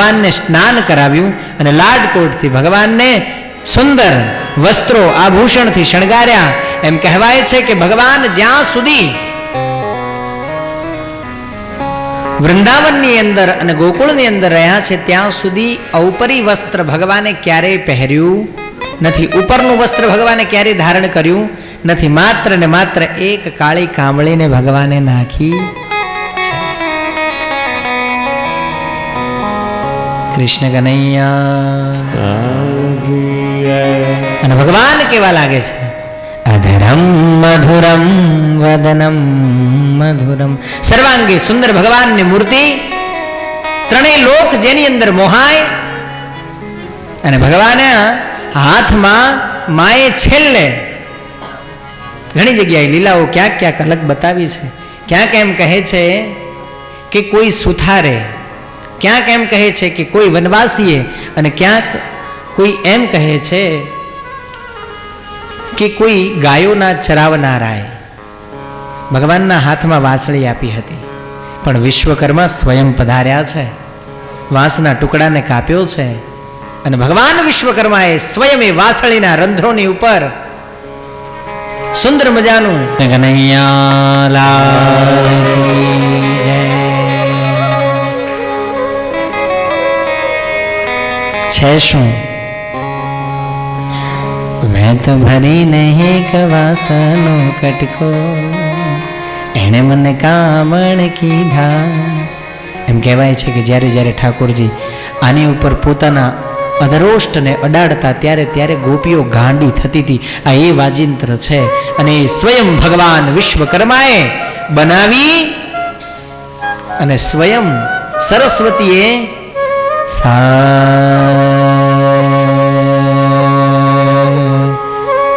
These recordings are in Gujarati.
ભગવાનને સ્નાન કરાવ્યું અને લાડકોટથી ભગવાનને સુંદર વસ્ત્રો આભૂષણથી શણગાર્યા. એમ કહેવાય છે કે ભગવાન જ્યાં સુધી વૃંદાવનની અંદર અને ગોકુળની અંદર રહ્યા છે, ત્યાં સુધી ઔપરી વસ્ત્ર ભગવાને ક્યારેય પહેર્યું નથી. ઉપરનું વસ્ત્ર ભગવાને ક્યારેય ધારણ કર્યું નથી. માત્ર ને માત્ર એક કાળી કામળીને ભગવાને નાખી. કૃષ્ણ કનૈયા અને ભગવાન કેવા લાગે છે? અધરમ મધુરમ, વદનમ મધુરમ। સર્વાંગી સુંદર ભગવાનની મૂર્તિ ત્રણેય લોક જેની અંદર મોહાય અને ભગવાને હાથમાં માએ છેલ્લે ઘણી જગ્યાએ લીલાઓ ક્યાંક ક્યાંક અલગ બતાવી છે, ક્યાંક એમ કહે છે કે કોઈ સુથારે ક્યાંક એમ કહે છે કે કોઈ વનવાસીએ અને ક્યાંક કોઈ એમ કહે છે કે કોઈ ગાયોના ચરાવનારાએ ભગવાનના હાથમાં વાંસળી આપી હતી. પણ વિશ્વકર્મા સ્વયં પધાર્યા છે, વાંસના ટુકડાને કાપ્યો છે અને ભગવાન વિશ્વકર્માએ સ્વયં એ વાંસળીના રંધ્રોની ઉપર સુંદર મજાનું કનૈયા છે શું? મેં તો ભરી નહીં કવાસનો કટકો, એણે મને કામણ કીધા. એમ કહેવાય છે કે જ્યારે જ્યારે ઠાકોરજી આની ઉપર પોતાના અધરોષ્ટને અડાડતા, ત્યારે ત્યારે ગોપીઓ ગાંડી થતી હતી. આ એ વાજિંત્ર છે અને એ સ્વયં ભગવાન વિશ્વકર્માએ બનાવી અને સ્વયં સરસ્વતીએ સા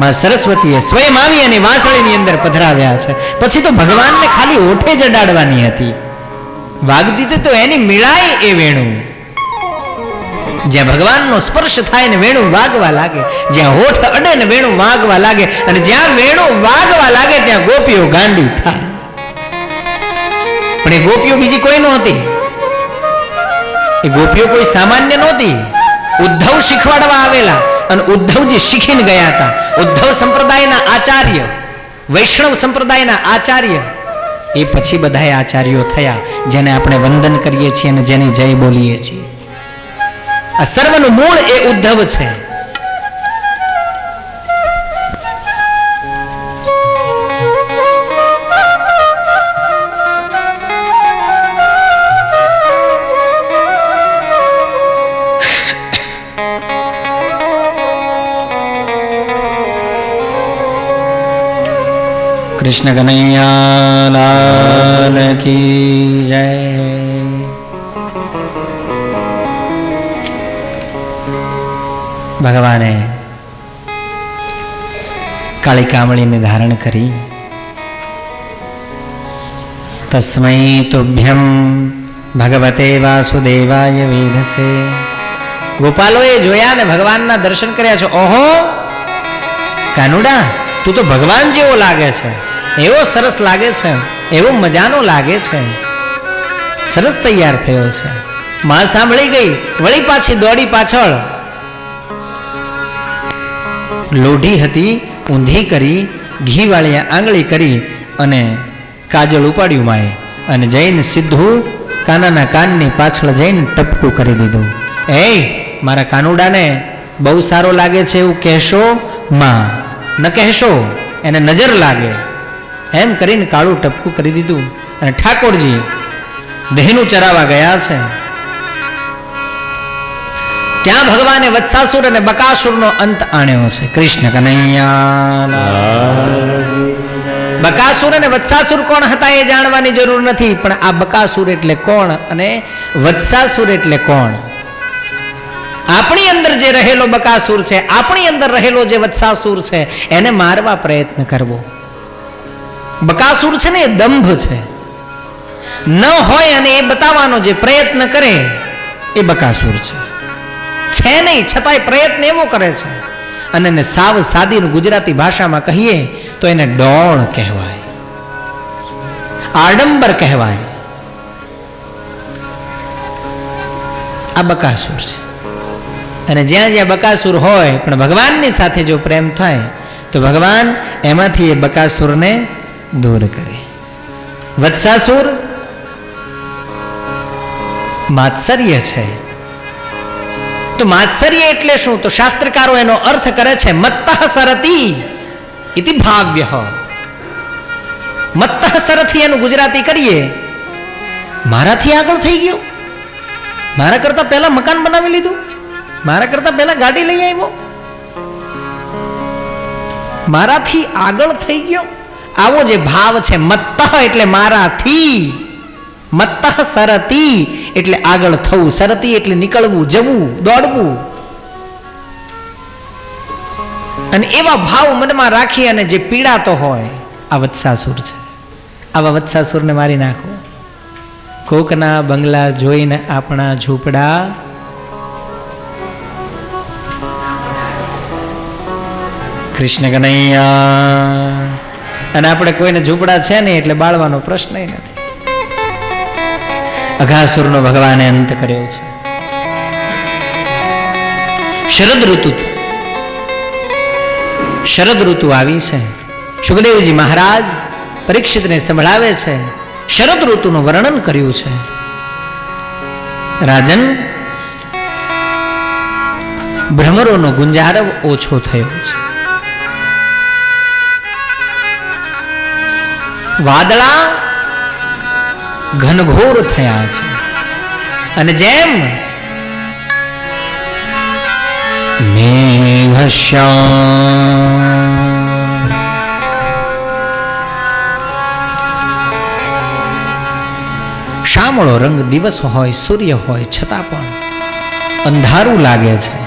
માં સરસ્વતીએ સ્વયં આવી અને વાંસળીની અંદર પધરાવ્યા છે. પછી તો ભગવાનને ખાલી ઓઠે જ અડાડવાની હતી વાગતી તો એની મિળાય એ વેણું. જ્યાં ભગવાનનો સ્પર્શ થાય ને વેણું વાગવા લાગે, જ્યાં હોઠ અડે ને વેણું વાગવા લાગે, અને જ્યાં વેણું વાગવા લાગે ત્યાં ગોપીઓ ગાંડી થાય. પણ એ ગોપીઓ બીજી કોઈ નહોતી. એ ગોપીઓ કોઈ સામાન્ય નહોતી. ઉદ્ધવ શીખવાડવા આવેલા અને ઉદ્ધવજી શીખીને ગયા હતા. ઉદ્ધવ સંપ્રદાયના આચાર્ય, વૈષ્ણવ સંપ્રદાયના આચાર્ય, એ પછી બધા આચાર્યો થયા, જેને આપણે વંદન કરીએ છીએ અને જેની જય બોલીએ છીએ. આ સર્વનું મૂળ એ ઉદ્ધવ છે. કૃષ્ણ કનૈયાલાલ કી જય. ભગવાને કાળી કામળીને ધારણ કરી તસ્મૈ તુભ્યમ ભગવતે વાસુદેવાય વેધસે. ગોપાલોએ જોયા ને ભગવાનના દર્શન કર્યા છે. ઓહો, કાનુડા, તું તો ભગવાન જેવો લાગે છે. એવો સરસ લાગે છે, એવો મજાનો લાગે છે. સરસ તૈયાર થયો છે. માં સાંભળી ગઈ, વળી પાછી દોડી પાછળ. લોઢી હતી, ઊંધી કરી ઘી વાળી આંગળી કરી અને કાજળ ઉપાડ્યું માએ અને જઈને સીધું કાનાના કાનની પાછળ જઈને ટપકું કરી દીધું. એ મારા કાનુડાને બહુ સારો લાગે છે એવું કહેશો, માં. ન કહેશો, એને નજર લાગે. એમ કરીને કાળું ટપકું કરી દીધું અને ઠાકોરજી દેહનું ચરાવા ગયા છે. ત્યાં ભગવાને વત્સાસુર અને બકાસુરનો અંત આણ્યો છે. કૃષ્ણ કનૈયા બકાસુર અને વત્સાસુર કોણ હતા એ જાણવાની જરૂર નથી, પણ આ બકાસુર એટલે કોણ અને વત્સાસુર એટલે કોણ? આપણી અંદર જે રહેલો બકાસુર છે, આપણી અંદર રહેલો જે વત્સાસુર છે, એને મારવા પ્રયત્ન કરવો. બકાસુર છે ને એ દંભ છે. ન હોય અને એ બતાવવાનો જે પ્રયત્ન કરે, એ બકાસુર છે. છે નહીં, છતાંય પ્રયત્ન એવો કરે છે. અને એને સાવ સાદી ગુજરાતી ભાષામાં કહીએ તો એને ડોળ કહેવાય. આડંબર કહેવાય. આ બકાસુર છે. અને જ્યાં જ્યાં બકાસુર હોય, પણ ભગવાનની સાથે જો પ્રેમ થાય, તો ભગવાન એમાંથી એ બકાસુરને દૂર કરે. વત્સાસુર માત્સર્ય છે. તો માત્સર્ય એટલે શું? તો શાસ્ત્રકારો એનો અર્થ કરે છે, મત્તઃ સરતી ઇતિ ભાવ્ય. મત્તઃ સરથી એનું ગુજરાતી કરીએ, મારાથી આગળ થઈ ગયો? મારા કરતા પહેલા મકાન બનાવી લીધું? મારા કરતા પહેલા ગાડી લઈ આવ્યો? મારાથી આગળ થઈ ગયો? આવો જે ભાવ છે મત્તઃ એટલે મારાથી મત્તઃ સરતી એટલે આગળ થવું. સરતી એટલે નીકળવું, જવું, દોડવું. અને એવા ભાવ મનમાં રાખી અને જે પીડાતો હોય, આ વત્સાસુર છે. આવા વત્સાસુરને મારી નાખો. કોકના બંગલા જોઈને આપણા ઝૂંપડા. કૃષ્ણ કનૈયા. અને આપણે કોઈને ઝૂંપડા છે નહીં એટલે બાળવાનો પ્રશ્ન નથી. અઘાસુરનો ભગવાને અંત કર્યો છે. શરદ ઋતુ શરદ ઋતુ આવી છે. સુખદેવજી મહારાજ પરીક્ષિતને સંભળાવે છે. શરદ ઋતુનું વર્ણન કર્યું છે. રાજન, ભ્રમરોનો ગુંજારવ ઓછો થયો છે. વાદળા ઘનઘોર થયા છે. અને જેમ મેઘશ્યામ શામળો રંગ દિવસ હોય, સૂર્ય હોય, છતાં પણ અંધારું લાગે છે.